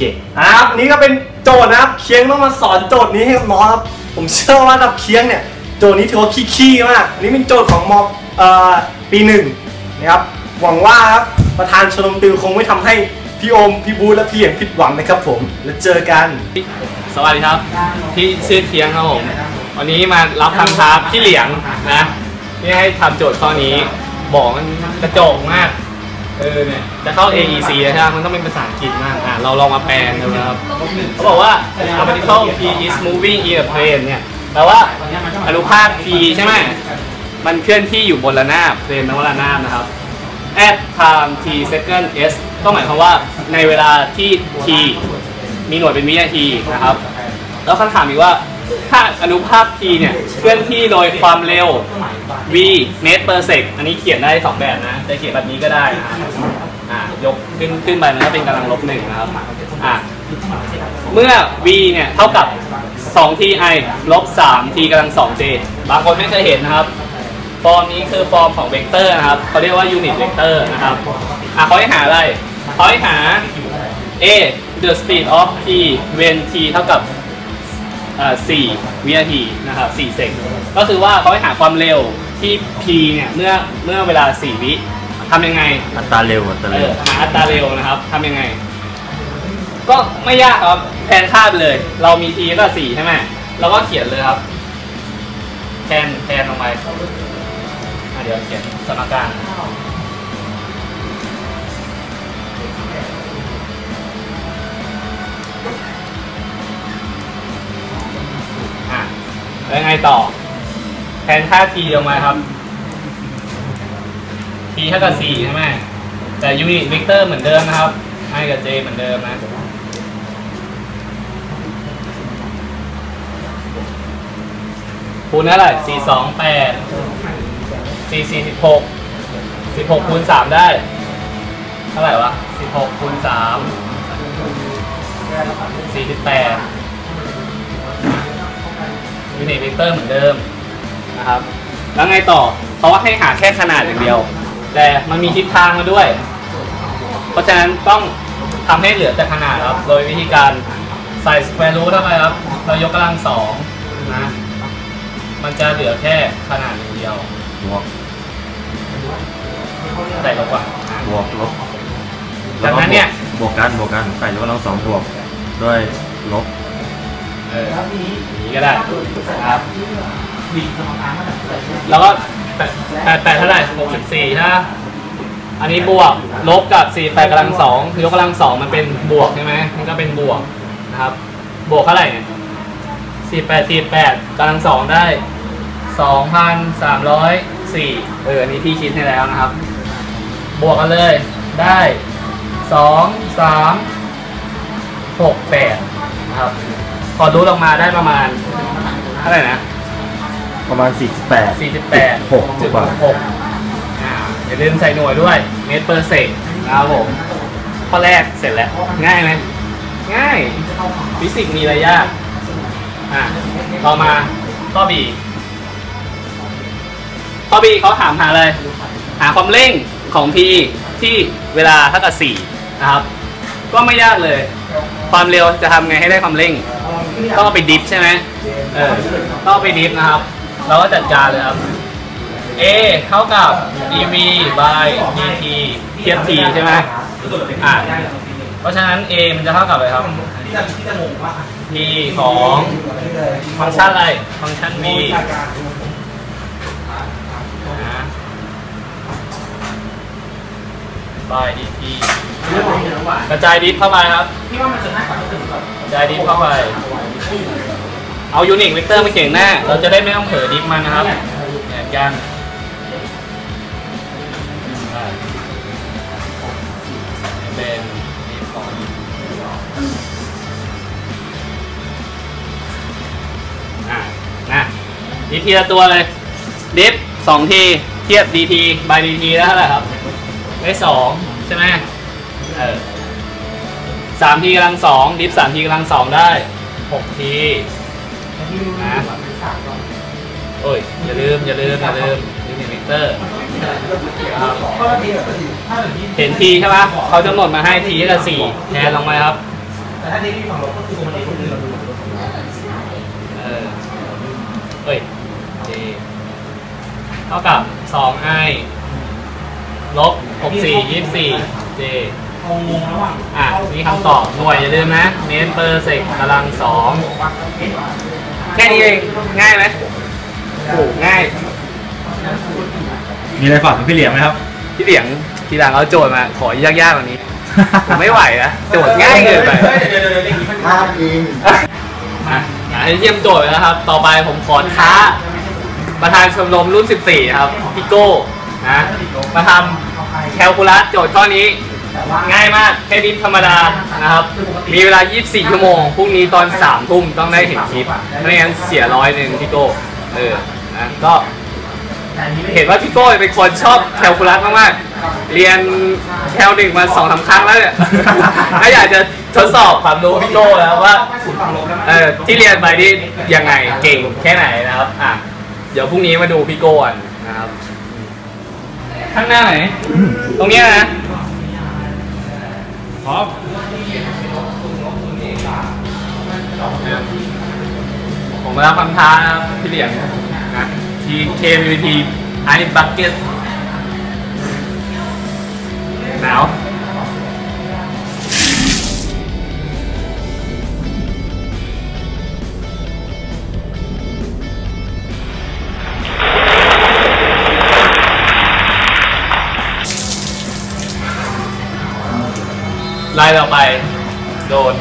เคนะครับอันนี้ก็เป็นโจทย์นะครับเคียงต้องมาสอนโจทย์นี้ให้น้องครับผมเชื่อว่ารับเคียงเนี่ยโจทย์นี้ถือว่าขี้ๆมากอันนี้เป็นโจทย์ของมเอ่อปีหนึ่งนะครับหวังว่าครับประธานชมรมติวคงไม่ทำให้พี่โอมพี่บูธและพี่เหยียงผิดหวังนะครับผมแล้วเจอกัน สวัสดีครับพี่ชื่อเคียงครับผมวันนี้มารับคำท้าพี่เหลียงนะที่ให้ทำโจทย์ข้อนี้บอกมันกระโจกมาก เออเนี่ยจะเข้า AEC นะใช่ไหมมันต้องเป็นภาษาอังกฤษมากอะเราลองมาแปลกันดูนะครับเขาบอกว่า a particle P is moving in a plane เนี่ยแปลว่าอนุภาค P ใช่ไหมมันเคลื่อนที่อยู่บนระนาบเพลนนวระนาบนะครับ at time t second s ก็หมายความว่าในเวลาที่ t มีหน่วยเป็นวินาทีนะครับ แล้วคำถามอีกว่า ถ้าอนุภาค t เนี่ยเคลื่อนที่โดยความเร็ว v ms per sec อันนี้เขียนได้สองแบบนะจะเขียนแบบนี้ก็ได้นะครับอ่ายกขึ้นขึ้นไปมันก็เป็นกำลังลบหนึ่งนะครับอะเมื่อ v เนี่ยเท่ากับ2 ti ลบ3 t กำลัง 2j บางคนไม่เคยเห็นนะครับ ฟอร์มนี้คือฟอร์มของเวกเตอร์นะครับเขาเรียกว่ายูนิตเวกเตอร์นะครับอะเขาให้หาอะไรเขาให้หา a the speed of t when t เท่ากับ อ่า4วินาทีนะครับ4เซกก็คือว่าเขาให้หาความเร็วที่ p เนี่ยเมื่อเมื่อเวลา 4 วิทำยังไงอัตราเร็วอัตราเอเร็อวหาอัตราเร็วนะครับทำยังไง ก็ไม่ยากครับแทนค่าไปเลย เรามี t ก็4ใช่ไหมเราก็เขียนเลยครับ แทนแทนลงไปอะเดี๋ยวเขียนสมการ แล้วไงต่อ แทนค่า t ลงมาครับ t เท่ากับ4ใช่ไหมแต่ยูนิตเวกเตอร์เหมือนเดิมนะครับ i กับ j เหมือนเดิมนะคูณเท่าไหร่สี่สองแปดสี่สี่สิบหกสิบหกคูณสามได้ เท่าไหร่วะสิบหกคูณสา มสี่สิบแปดยูนิตเวกเตอร์เหมือนเดิมนะครับ แล้วไงต่อเขาว่าให้หาแค่ขนาดอย่างเดียว แต่มันมีทิศทางมาด้วย เพราะฉะนั้นต้องทำให้เหลือแต่ขนาดครับ โดยวิธีการใส่สแควร์รูทเข้าไปครับ เรายกกำลังสองนะ มันจะเหลือแค่ขนาดอย่างเดียวบวกใส่ลบกว่าอะบวกลบจากนั้นเนี่ย บวกกันบวกกันใส่ยกกำลังสองบวกด้วยลบ เอออย่างนี้ก็ได้นะครับแล้วก็แปดแปดแปดเท่าไหร่หกสิบสี่ใช่ไหมอันนี้บวกลบกับสี่แปดกำลังสองคือยกกำลังสองมันเป็นบวกใช่ไหมมันก็เป็นบวกนะครับ บวกเท่าไหร่เนี่ยสี่แปดสี่แปดกำลังสองได้สองพันสามร้อยสี่เอออันนี้พี่คิดให้แล้วนะครับ บวกกันเลยได้สองสามหกแปดนะครับพ อรู้ลงมาได้ประมาณเท่าไหร่นะ ประมาณ 48 48 6กว่า6อ่าอย่าลืมใส่หน่วยด้วย เมตรเปอร์เซกนะครับผมข้อแรกเสร็จแล้ว ง่ายไหมง่าย ฟิสิกส์มีอะไรยากอ่าต่อมาข้อ B ข้อ B เขาถามหาอะไรหาความเร่งของ P ที่เวลาเท่ากับ4นะครับ ก็ไม่ยากเลย ความเร็วจะทำไงให้ได้ความเร่ง ต้องเอาไปดิฟใช่ไหมเออต้องเอาไปดิฟนะครับ เราก็จัดการเลยครับ A เท่ากับ dv by dt เทียบ t ใช่ไหมอ่าเพราะฉะนั้น A มันจะเท่ากับอะไรครับ t ของฟังก์ชันอะไร ฟังก์ชัน v นะ by dt กระจายดิฟเข้าไปครับกระจายดิฟเข้าไป เอายูนิคเวกเตอร์มาเขียนหน้า เราจะได้ไม่ต้องเผลอดิฟมันนะครับเหมือนกันเป็นดิฟของอ่านะดิฟทีละตัวเลย ดิฟสองทีเทียบ dt by dt แล้วเท่าไหร่ครับ ได้สองใช่ไหมเออสามทีกำลังสองดิฟสามทีกำลังสองได้ หกทีนะโอ้ยอย่าลืมอย่าลืมอย่าลืมยูนิตเตอร์ เห็นทีใช่ปะเขากำหนดมาให้ทีละสี่แทนลงมาครับแต่ถ้านี่มีฝั่งลบก็คือมันเองก็คือเราดูเออเอ้ย J เท่ากับ2 i ลบ64 24 J งงระ หว่างอะนี่คำตอบหน่วยอย่าลืมนะเมตรเปอร์เซกตารางสองแค่นี้เองง่ายไหมโอ้ง่าย มีอะไรฝากถึงพี่เหลียงไหมครับ พี่เหลียงทีหลังเอาโจทย์มาขอยากๆกว่านี้ ผมไม่ไหวนะโจทย์ง่ายเกินไปเดี๋ยวเดี๋ยวเดี๋ยวอย่างนี้มันภาพจริงอะให้เยี่ยมโจทย์ไปแล้วครับ ต่อไปผมขอท้า ประธานชมรมรุ่น 14 ครับพี่โก้นะมาทำแคลคูลัสโจทย์ข้อนี้ ง่ายมากแค่ดิฟธรรมดานะครับ มีเวลา 24 ชั่วโมงพรุ่งนี้ตอน 3 ทุ่มต้องได้เห็นคลิปไม่งั้นเสียร้อยหนึ่งพี่โก้เออนะก็เห็นว่าพี่โก้เป็นคนชอบแคลคูลัสมากๆ เรียนแคลหนึ่งมาสองสามครั้งแล้วเนี่ยถ้าอยากจะทดสอบความรู้พี่โก้แล้วว่าฝั่งลบแล้วเออที่เรียนไปนี่ยังไงเก่งแค่ไหนนะครับอะเดี๋ยวพรุ่งนี้มาดูพี่โก้กันนะครับ ข้างหน้าไหน ตรงเนี้ยนะพ ร้อมผมมารับคำท้านะครับพี่เหลียงนะที KVT i Bucket หนาว ไล่เราไป โดน